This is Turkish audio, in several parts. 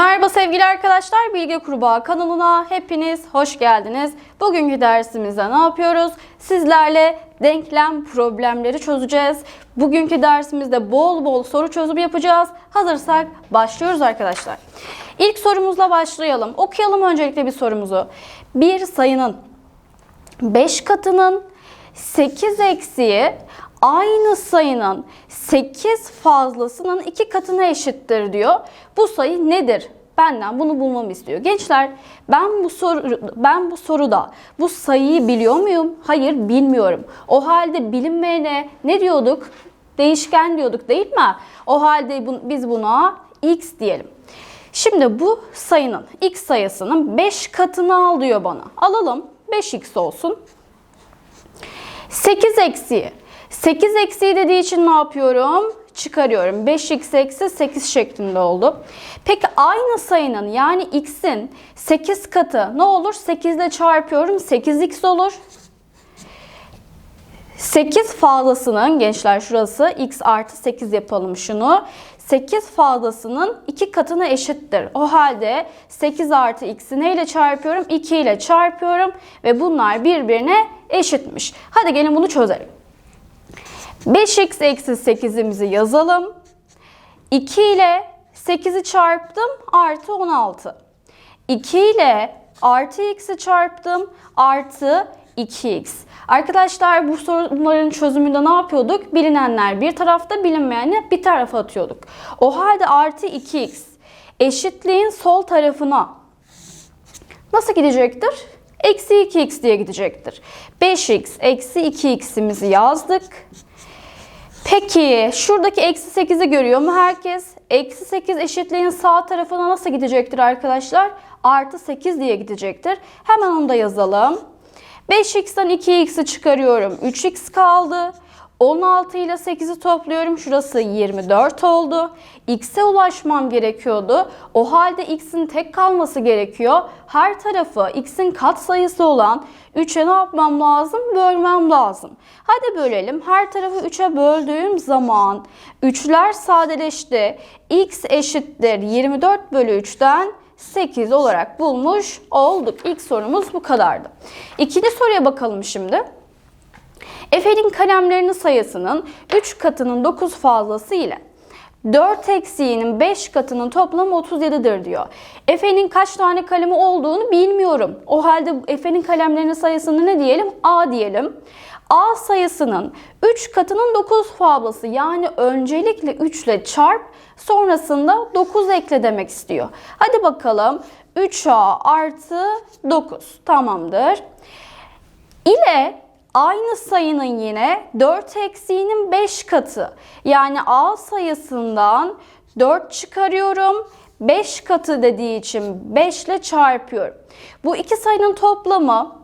Merhaba sevgili arkadaşlar, Bilge Kurbağa kanalına hepiniz hoş geldiniz. Bugünkü dersimizde ne yapıyoruz? Sizlerle denklem problemleri çözeceğiz. Bugünkü dersimizde bol bol soru çözümü yapacağız. Hazırsak başlıyoruz arkadaşlar. İlk sorumuzla başlayalım. Okuyalım öncelikle bir sorumuzu. Bir sayının 5 katının 8 eksiği aynı sayının 8 fazlasının 2 katına eşittir diyor. Bu sayı nedir? Benden bunu bulmamı istiyor. Gençler ben bu soru ben bu soruda bu sayıyı biliyor muyum? Hayır bilmiyorum. O halde bilinmeyene ne diyorduk? Değişken diyorduk değil mi? O halde bu- biz buna x diyelim. Şimdi bu sayının x sayısının 5 katını al diyor bana. Alalım 5x olsun. 8 eksiği. 8 eksiği dediği için ne yapıyorum? Çıkarıyorum. 5x eksi 8 şeklinde oldu. Peki aynı sayının yani x'in 8 katı ne olur? 8 ile çarpıyorum. 8x olur. 8 fazlasının gençler şurası x artı 8 yapalım şunu. 8 fazlasının 2 katına eşittir. O halde 8 artı x'i neyle çarpıyorum? 2 ile çarpıyorum ve bunlar birbirine eşitmiş. Hadi gelin bunu çözelim. 5x eksi 8'imizi yazalım. 2 ile 8'i çarptım artı 16. 2 ile artı x'i çarptım artı 2x. Arkadaşlar bu sorunların çözümünde ne yapıyorduk? Bilinenler bir tarafta bilinmeyenler bir tarafa atıyorduk. O halde artı 2x eşitliğin sol tarafına nasıl gidecektir? Eksi 2x diye gidecektir. 5x eksi 2x'imizi yazdık. Peki şuradaki eksi 8'i görüyor mu herkes? Eksi 8 eşitliğin sağ tarafına nasıl gidecektir arkadaşlar? Artı 8 diye gidecektir. Hemen onu da yazalım. 5x'ten 2x'i çıkarıyorum. 3x kaldı. 16 ile 8'i topluyorum. Şurası 24 oldu. X'e ulaşmam gerekiyordu. O halde x'in tek kalması gerekiyor. Her tarafı x'in katsayısı olan 3'e ne yapmam lazım? Bölmem lazım. Hadi bölelim. Her tarafı 3'e böldüğüm zaman 3'ler sadeleşti. x eşittir 24 bölü 3'ten 8 olarak bulmuş olduk. İlk sorumuz bu kadardı. İkinci soruya bakalım şimdi. Efe'nin kalemlerinin sayısının 3 katının 9 fazlası ile 4 eksiğinin 5 katının toplamı 37'dir diyor. Efe'nin kaç tane kalemi olduğunu bilmiyorum. O halde Efe'nin kalemlerinin sayısını ne diyelim? A diyelim. A sayısının 3 katının 9 fazlası yani öncelikle 3 ile çarp sonrasında 9 ekle demek istiyor. Hadi bakalım 3A artı 9 tamamdır. İle aynı sayının yine 4 eksiğinin 5 katı. Yani A sayısından 4 çıkarıyorum. 5 katı dediği için 5 ile çarpıyorum. Bu iki sayının toplamı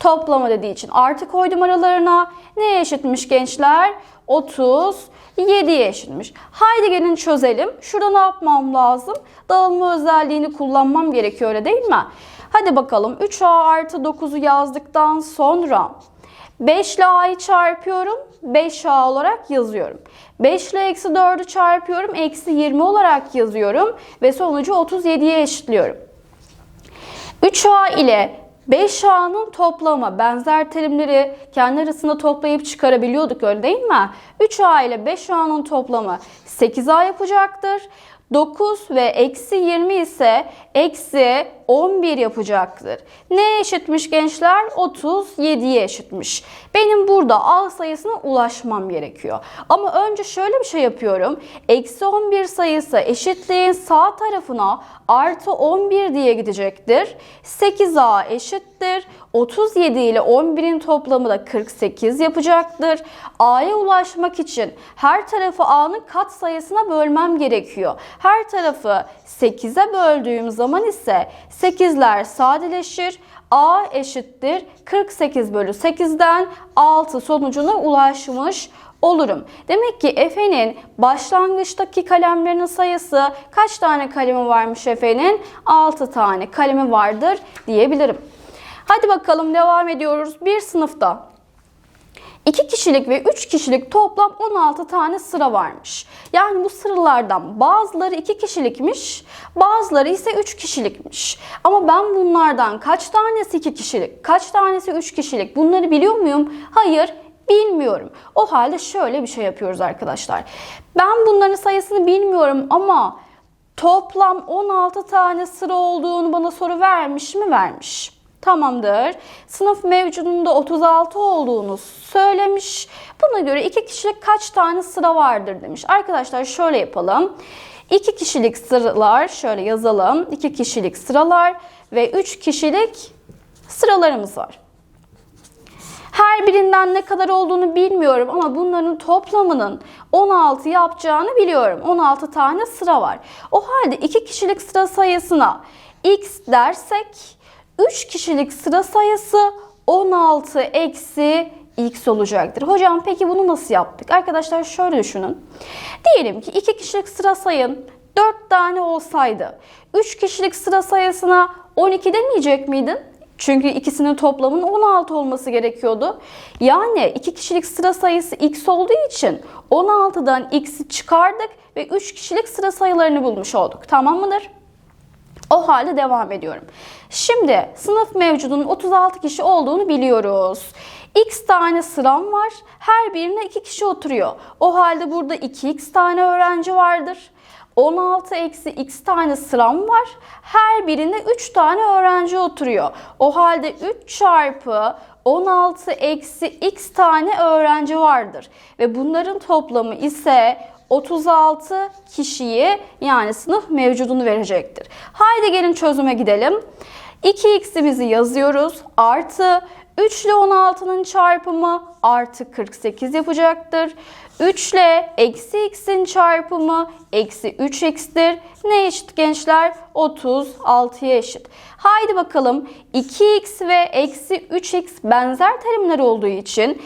toplama dediği için artı koydum aralarına. Neye eşitmiş gençler? 37'ye eşitmiş. Haydi gelin çözelim. Şurada ne yapmam lazım? Dağılma özelliğini kullanmam gerekiyor öyle değil mi? Hadi bakalım 3a artı 9'u yazdıktan sonra 5 ile a'yı çarpıyorum. 5a olarak yazıyorum. 5 ile eksi 4'ü çarpıyorum. Eksi 20 olarak yazıyorum. Ve sonucu 37'ye eşitliyorum. 3A ile 5A'nın toplamı benzer terimleri kendi arasında toplayıp çıkarabiliyorduk öyle değil mi? 3A ile 5A'nın toplamı 8A yapacaktır. 9 ve eksi 20 ise eksi 11 yapacaktır. Ne eşitmiş gençler? 37'ye eşitmiş. Benim burada A sayısına ulaşmam gerekiyor. Ama önce şöyle bir şey yapıyorum. Eksi 11 sayısı eşitliğin sağ tarafına artı 11 diye gidecektir. 8A eşittir. 37 ile 11'in toplamı da 48 yapacaktır. A'ya ulaşmak için her tarafı A'nın kat sayısına bölmem gerekiyor. Her tarafı 8'e böldüğüm zaman ise 8'ler sadeleşir. A eşittir 48 bölü 8'den 6 sonucuna ulaşmış olurum. Demek ki Efe'nin başlangıçtaki kalemlerinin sayısı kaç tane kalemi varmış Efe'nin? 6 tane kalemi vardır diyebilirim. Hadi bakalım devam ediyoruz. Bir sınıfta 2 kişilik ve 3 kişilik toplam 16 tane sıra varmış. Yani bu sıralardan bazıları 2 kişilikmiş, bazıları ise 3 kişilikmiş. Ama ben bunlardan kaç tanesi 2 kişilik, kaç tanesi 3 kişilik bunları biliyor muyum? Hayır, bilmiyorum. O halde şöyle bir şey yapıyoruz arkadaşlar. Ben bunların sayısını bilmiyorum ama toplam 16 tane sıra olduğunu bana soru vermiş mi? Vermiş. Tamamdır. Sınıf mevcudunda 36 olduğunu söylemiş. Buna göre 2 kişilik kaç tane sıra vardır demiş. Arkadaşlar şöyle yapalım. 2 kişilik sıralar şöyle yazalım. 2 kişilik sıralar ve 3 kişilik sıralarımız var. Her birinden ne kadar olduğunu bilmiyorum ama bunların toplamının 16 yapacağını biliyorum. 16 tane sıra var. O halde 2 kişilik sıra sayısına x dersek 3 kişilik sıra sayısı 16 eksi x olacaktır. Hocam peki bunu nasıl yaptık? Arkadaşlar şöyle düşünün. Diyelim ki 2 kişilik sıra sayın 4 tane olsaydı 3 kişilik sıra sayısına 12 demeyecek miydin? Çünkü ikisinin toplamının 16 olması gerekiyordu. Yani iki kişilik sıra sayısı x olduğu için 16'dan x'i çıkardık ve 3 kişilik sıra sayılarını bulmuş olduk. Tamam mıdır? O halde devam ediyorum. Şimdi sınıf mevcudunun 36 kişi olduğunu biliyoruz. X tane sıram var. Her birine 2 kişi oturuyor. O halde burada 2x tane öğrenci vardır. 16 eksi x tane sıram var. Her birine 3 tane öğrenci oturuyor. O halde 3 çarpı 16 eksi x tane öğrenci vardır. Ve bunların toplamı ise 36 kişiyi yani sınıf mevcudunu verecektir. Haydi gelin çözüme gidelim. 2x'imizi yazıyoruz. Artı 3 ile 16'nın çarpımı artı 48 yapacaktır. 3 ile eksi x'in çarpımı eksi 3x'tir. Ne eşit gençler? 36'ya eşit. Haydi bakalım 2x ve eksi 3x benzer terimler olduğu için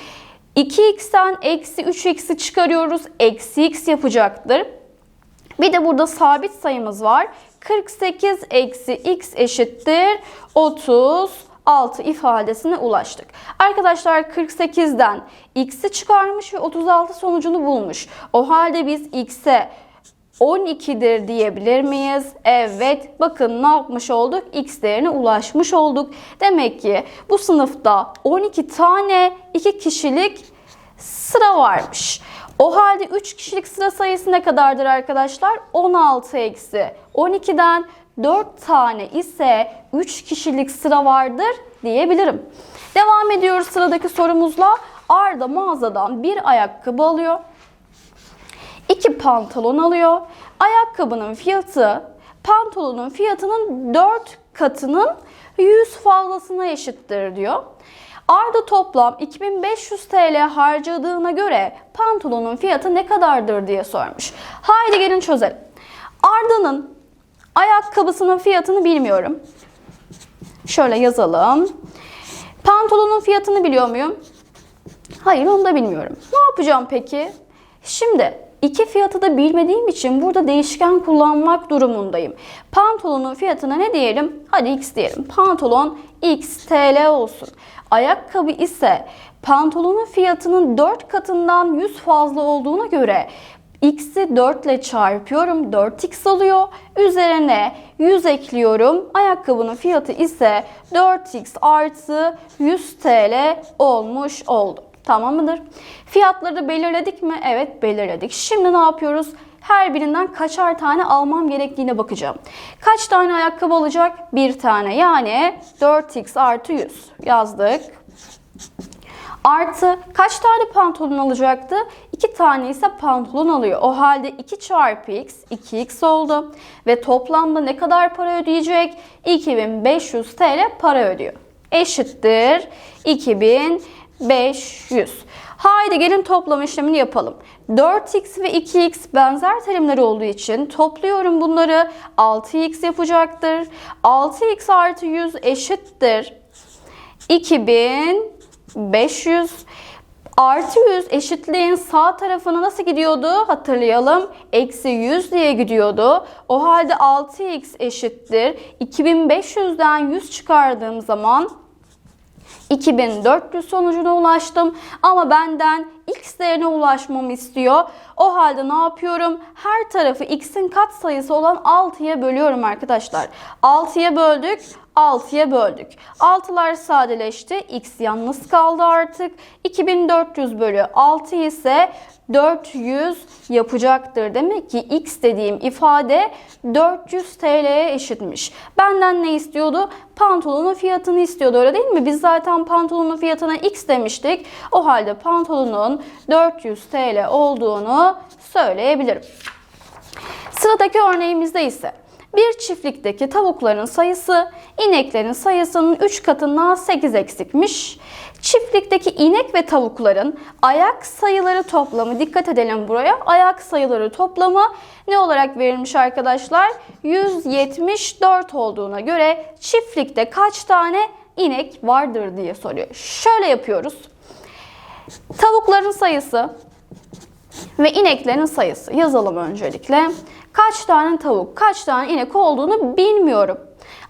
2x'ten eksi 3x'i çıkarıyoruz. Eksi x yapacaktır. Bir de burada sabit sayımız var. 48 eksi x eşittir 36 ifadesine ulaştık. Arkadaşlar 48'den x'i çıkarmış ve 36 sonucunu bulmuş. O halde biz x'e 12'dir diyebilir miyiz? Evet. Bakın ne yapmış olduk? X değerine ulaşmış olduk. Demek ki bu sınıfta 12 tane 2 kişilik sıra varmış. O halde 3 kişilik sıra sayısı ne kadardır arkadaşlar? 16 eksi 12'den 4 tane ise 3 kişilik sıra vardır diyebilirim. Devam ediyoruz sıradaki sorumuzla. Arda mağazadan bir ayakkabı alıyor. 2 pantolon alıyor. Ayakkabının fiyatı pantolonun fiyatının 4 katının 100 fazlasına eşittir diyor. Arda toplam 2500 TL harcadığına göre pantolonun fiyatı ne kadardır diye sormuş. Haydi gelin çözelim. Arda'nın ayakkabısının fiyatını bilmiyorum. Şöyle yazalım. Pantolonun fiyatını biliyor muyum? Hayır onu da bilmiyorum. Ne yapacağım peki? Şimdi iki fiyatı da bilmediğim için burada değişken kullanmak durumundayım. Pantolonun fiyatına ne diyelim? Hadi x diyelim. Pantolon x TL olsun. Ayakkabı ise pantolonun fiyatının 4 katından 100 fazla olduğuna göre x'i 4 ile çarpıyorum. 4x oluyor. Üzerine 100 ekliyorum. Ayakkabının fiyatı ise 4x artı 100 TL olmuş oldu. Tamam mıdır? Fiyatları belirledik mi? Evet belirledik. Şimdi ne yapıyoruz? Her birinden kaçar tane almam gerektiğine bakacağım. Kaç tane ayakkabı alacak? Bir tane. Yani 4x artı 100 yazdık. Artı kaç tane pantolon alacaktı? 2 tane ise pantolon alıyor. O halde 2 çarpı x 2x oldu. Ve toplamda ne kadar para ödeyecek? 2500 TL para ödüyor. Eşittir 2500. Haydi gelin toplam işlemini yapalım. 4x ve 2x benzer terimler olduğu için topluyorum bunları. 6x yapacaktır. 6x artı 100 eşittir. 2500 artı 100 eşitliğin sağ tarafına nasıl gidiyordu? Hatırlayalım. Eksi 100 diye gidiyordu. O halde 6x eşittir. 2500'den 100 çıkardığım zaman 2400 sonucuna ulaştım ama benden x değerine ulaşmamı istiyor. O halde ne yapıyorum? Her tarafı x'in katsayısı olan 6'ya bölüyorum arkadaşlar. 6'ya böldük, 6'ya böldük. 6'lar sadeleşti. X yalnız kaldı artık. 2400 bölü 6 ise 400 yapacaktır. Demek ki x dediğim ifade 400 TL'ye eşitmiş. Benden ne istiyordu? Pantolonun fiyatını istiyordu öyle değil mi? Biz zaten pantolonun fiyatına x demiştik. O halde pantolonun 400 TL olduğunu söyleyebilirim. Sıradaki örneğimizde ise bir çiftlikteki tavukların sayısı ineklerin sayısının 3 katından 8 eksikmiş. Çiftlikteki inek ve tavukların ayak sayıları toplamı, dikkat edelim buraya, ayak sayıları toplamı ne olarak verilmiş arkadaşlar? 174 olduğuna göre çiftlikte kaç tane inek vardır diye soruyor. Şöyle yapıyoruz. Tavukların sayısı ve ineklerin sayısı yazalım öncelikle. Kaç tane tavuk, kaç tane inek olduğunu bilmiyorum.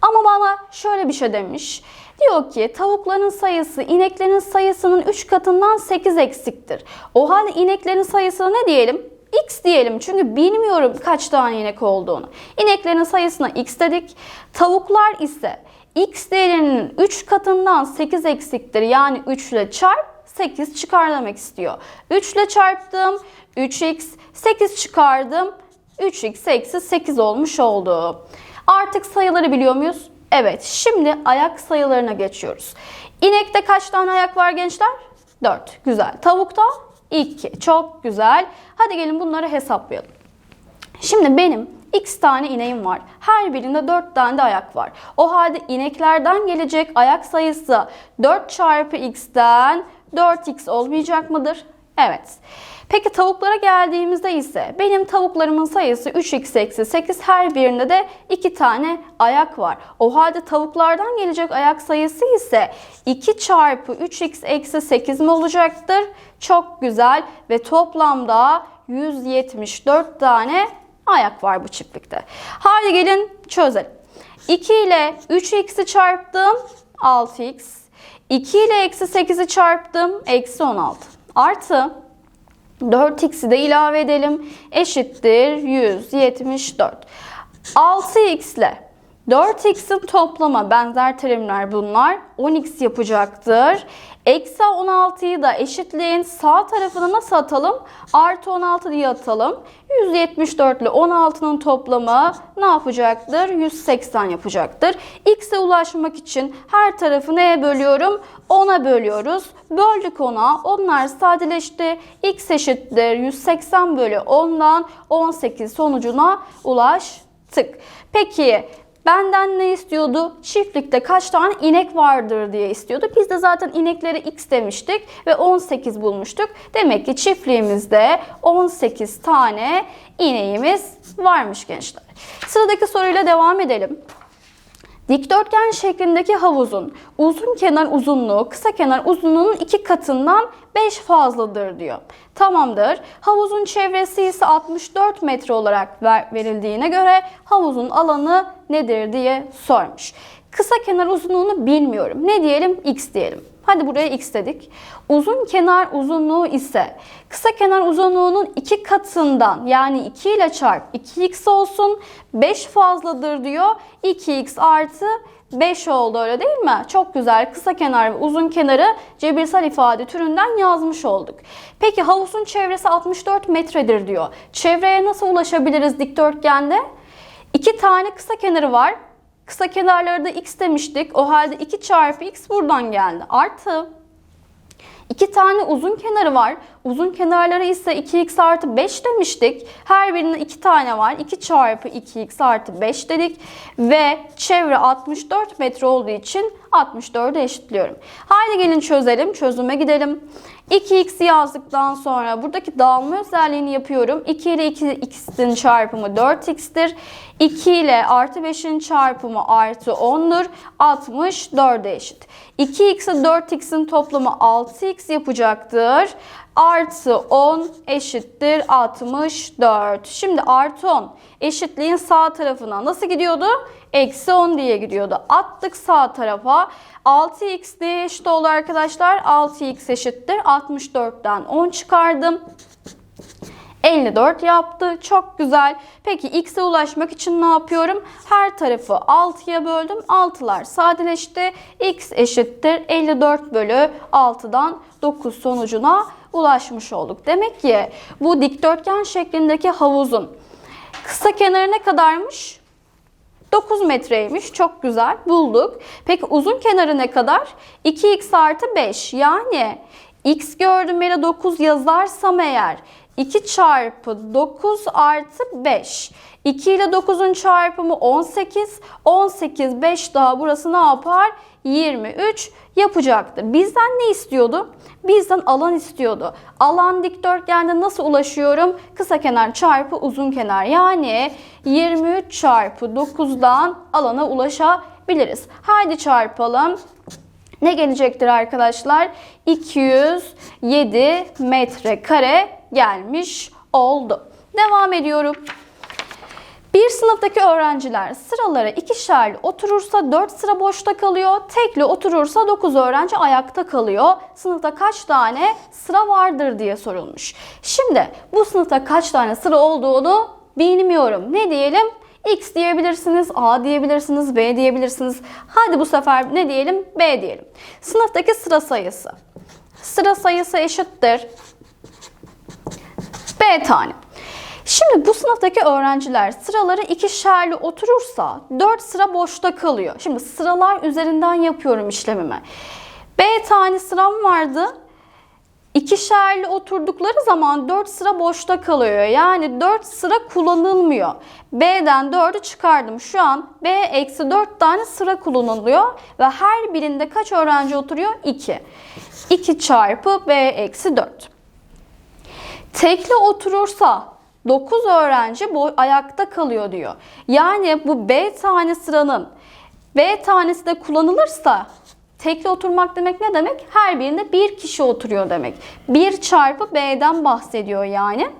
Ama bana şöyle bir şey demiş. Diyor ki tavukların sayısı ineklerin sayısının 3 katından 8 eksiktir. O halde ineklerin sayısına ne diyelim? X diyelim çünkü bilmiyorum kaç tane inek olduğunu. İneklerin sayısına X dedik. Tavuklar ise X değerinin 3 katından 8 eksiktir. Yani 3 ile çarp 8 çıkar demek istiyor. 3 ile çarptım 3x 8 çıkardım 3x eksi 8 olmuş oldu. Artık sayıları biliyor muyuz? Evet şimdi ayak sayılarına geçiyoruz. İnekte kaç tane ayak var gençler? 4. Güzel. Tavukta 2. Çok güzel. Hadi gelin bunları hesaplayalım. Şimdi benim x tane ineğim var. Her birinde 4 tane de ayak var. O halde ineklerden gelecek ayak sayısı 4 çarpı x'ten 4x olmayacak mıdır? Evet. Peki tavuklara geldiğimizde ise benim tavuklarımın sayısı 3x eksi 8 her birinde de 2 tane ayak var. O halde tavuklardan gelecek ayak sayısı ise 2 çarpı 3x eksi 8 mi olacaktır? Çok güzel ve toplamda 174 tane ayak var bu çiftlikte. Hadi gelin çözelim. 2 ile 3x'i çarptım 6x. 2 ile eksi 8'i çarptım eksi 16. Artı 4x'i de ilave edelim. Eşittir 174. 6x ile 4x'in toplama benzer terimler bunlar. 10x yapacaktır. Eksi 16'yı da eşitliğin sağ tarafına nasıl atalım? Artı 16 diye atalım. 174 ile 16'nın toplamı ne yapacaktır? 180 yapacaktır. X'e ulaşmak için her tarafı neye bölüyorum? 10'a bölüyoruz. Böldük 10'a. Onlar sadeleşti. X eşittir 180 bölü 10'dan 18 sonucuna ulaştık. Peki Benden ne istiyordu? Çiftlikte kaç tane inek vardır diye istiyordu. Biz de zaten ineklere x demiştik ve 18 bulmuştuk. Demek ki çiftliğimizde 18 tane ineğimiz varmış gençler. Sıradaki soruyla devam edelim. Dikdörtgen şeklindeki havuzun uzun kenar uzunluğu kısa kenar uzunluğunun iki katından 5 fazladır diyor. Tamamdır. Havuzun çevresi ise 64 metre olarak ver, verildiğine göre havuzun alanı nedir diye sormuş. Kısa kenar uzunluğunu bilmiyorum. Ne diyelim? X diyelim. Hadi buraya x dedik. Uzun kenar uzunluğu ise kısa kenar uzunluğunun iki katından yani 2 ile çarp 2x olsun 5 fazladır diyor. 2x artı 5 oldu öyle değil mi? Çok güzel. Kısa kenar ve uzun kenarı cebirsel ifade türünden yazmış olduk. Peki havuzun çevresi 64 metredir diyor. Çevreye nasıl ulaşabiliriz dikdörtgende? İki tane kısa kenarı var. Kısa kenarları da x demiştik. O halde 2 çarpı x buradan geldi. Artı iki tane uzun kenarı var. Uzun kenarları ise 2x artı 5 demiştik. Her birinde 2 tane var. 2 çarpı 2x artı 5 dedik. Ve çevre 64 metre olduğu için 64'e eşitliyorum. Haydi gelin çözelim. Çözüme gidelim. 2x'i yazdıktan sonra buradaki dağılma özelliğini yapıyorum. 2 ile 2 x'in çarpımı 4x'tir. 2 ile artı 5'in çarpımı artı 10'dur. 64'e eşit. 2x ile 4x'in toplamı 6x yapacaktır. Artı 10 eşittir 64. Şimdi artı 10 eşitliğin sağ tarafına nasıl gidiyordu? Eksi 10 diye gidiyordu. Attık sağ tarafa. 6x diye eşit oldu arkadaşlar. 6x eşittir. 64'ten 10 çıkardım. 54 yaptı. Çok güzel. Peki x'e ulaşmak için ne yapıyorum? Her tarafı 6'ya böldüm. 6'lar sadeleşti. x eşittir 54 bölü 6'dan 9 sonucuna ulaşmış olduk. Demek ki bu dikdörtgen şeklindeki havuzun kısa kenarı ne kadarmış? 9 metreymiş. Çok güzel. Bulduk. Peki uzun kenarı ne kadar? 2x artı 5. Yani x gördüğüm yere 9 yazarsam eğer 2 çarpı 9 artı 5. 2 ile 9'un çarpımı 18. 18, 5 daha burası ne yapar? 23 yapacaktır. Bizden ne istiyordu? Bizden alan istiyordu. Alan dikdörtgende nasıl ulaşıyorum? Kısa kenar çarpı uzun kenar. Yani 23 çarpı 9'dan alana ulaşabiliriz. Haydi çarpalım. Ne gelecektir arkadaşlar? 207 metrekare gelmiş oldu. Devam ediyorum. Bir sınıftaki öğrenciler sıralara ikişerli oturursa 4 sıra boşta kalıyor. Tekli oturursa 9 öğrenci ayakta kalıyor. Sınıfta kaç tane sıra vardır diye sorulmuş. Şimdi bu sınıfta kaç tane sıra olduğunu bilmiyorum. Ne diyelim? X diyebilirsiniz, A diyebilirsiniz, B diyebilirsiniz. Hadi bu sefer ne diyelim? B diyelim. Sınıftaki sıra sayısı. Sıra sayısı eşittir. B tane. Şimdi bu sınıftaki öğrenciler sıraları ikişerli oturursa 4 sıra boşta kalıyor. Şimdi sıralar üzerinden yapıyorum işlemimi. B tane sıram vardı. İkişerli oturdukları zaman 4 sıra boşta kalıyor. Yani 4 sıra kullanılmıyor. B'den 4'ü çıkardım. Şu an B eksi 4 tane sıra kullanılıyor. Ve her birinde kaç öğrenci oturuyor? 2. 2 çarpı B eksi 4. Tekli oturursa 9 öğrenci bu ayakta kalıyor diyor. Yani bu B tane sıranın B tanesi de kullanılırsa tekli oturmak demek ne demek? Her birinde bir kişi oturuyor demek. 1 çarpı B'den bahsediyor yani.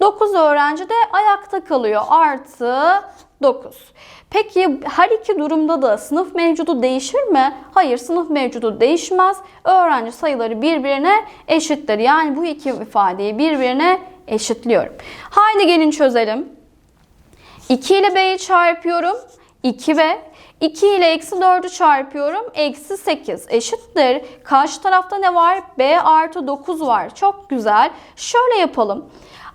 9 öğrenci de ayakta kalıyor. Artı 9. Peki her iki durumda da sınıf mevcudu değişir mi? Hayır sınıf mevcudu değişmez. Öğrenci sayıları birbirine eşittir. Yani bu iki ifadeyi birbirine eşitliyorum. Haydi gelin çözelim. 2 ile B'yi çarpıyorum. 2B. 2 ile eksi 4'ü çarpıyorum. Eksi 8 eşittir. Karşı tarafta ne var? B artı 9 var. Çok güzel. Şöyle yapalım.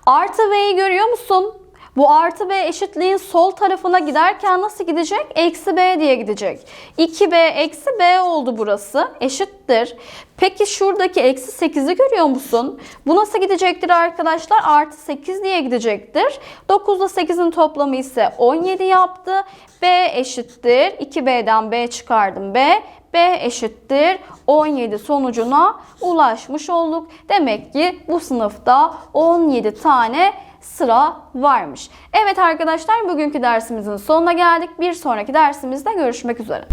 Artı B'yi görüyor musun? Bu artı B eşitliğin sol tarafına giderken nasıl gidecek? Eksi B diye gidecek. 2B eksi B oldu burası. Eşittir. Peki şuradaki eksi 8'i görüyor musun? Bu nasıl gidecektir arkadaşlar? Artı 8 diye gidecektir. 9 ile 8'in toplamı ise 17 yaptı. B eşittir. 2B'den B çıkardım B. B eşittir 17 sonucuna ulaşmış olduk. Demek ki bu sınıfta 17 tane sıra varmış. Evet arkadaşlar bugünkü dersimizin sonuna geldik. Bir sonraki dersimizde görüşmek üzere.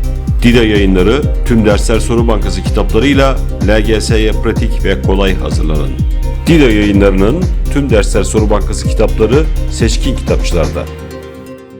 Dida yayınları tüm dersler soru bankası kitaplarıyla LGS'ye pratik ve kolay hazırlanın. Dida yayınlarının tüm dersler soru bankası kitapları seçkin kitapçılarda.